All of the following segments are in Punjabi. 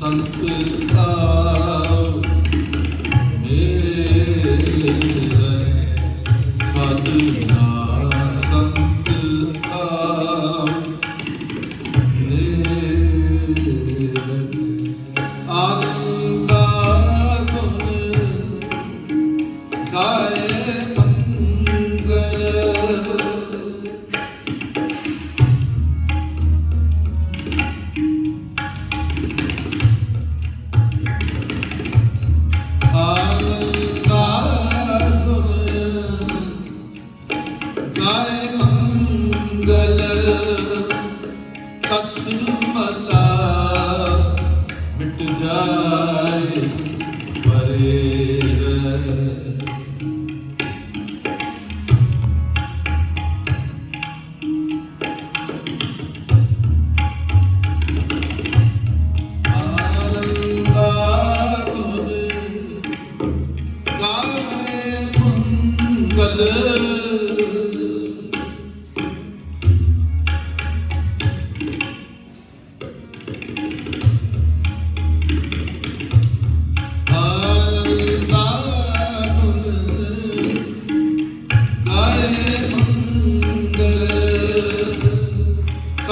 ਸੰਤ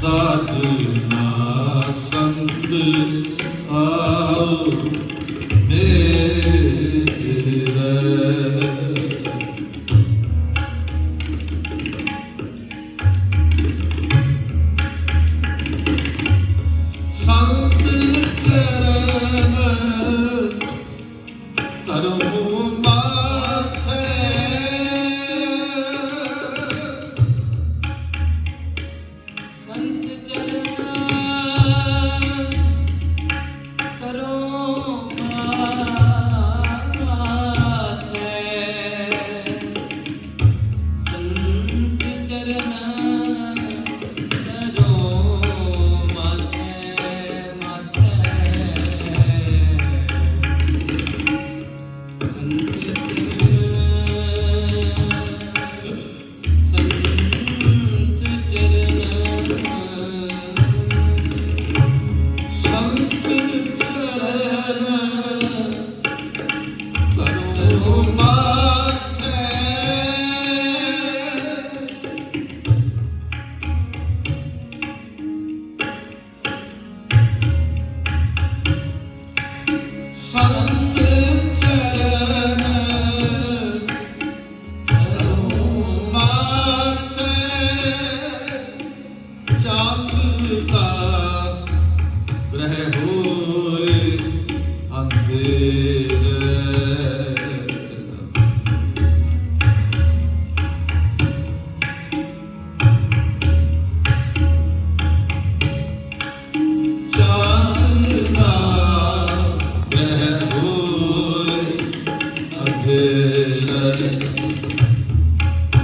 ਸਾਜਨਾ ਸੰਤ ਆਓ ਸਤਿ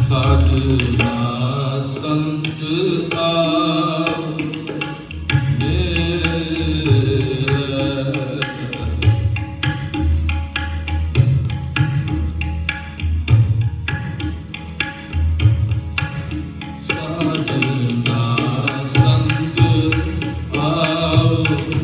ਸਾਜਨਾ ਸੰਤ ਆਪ ਸਾਜਨਾ ਸੰਤ ਆਪ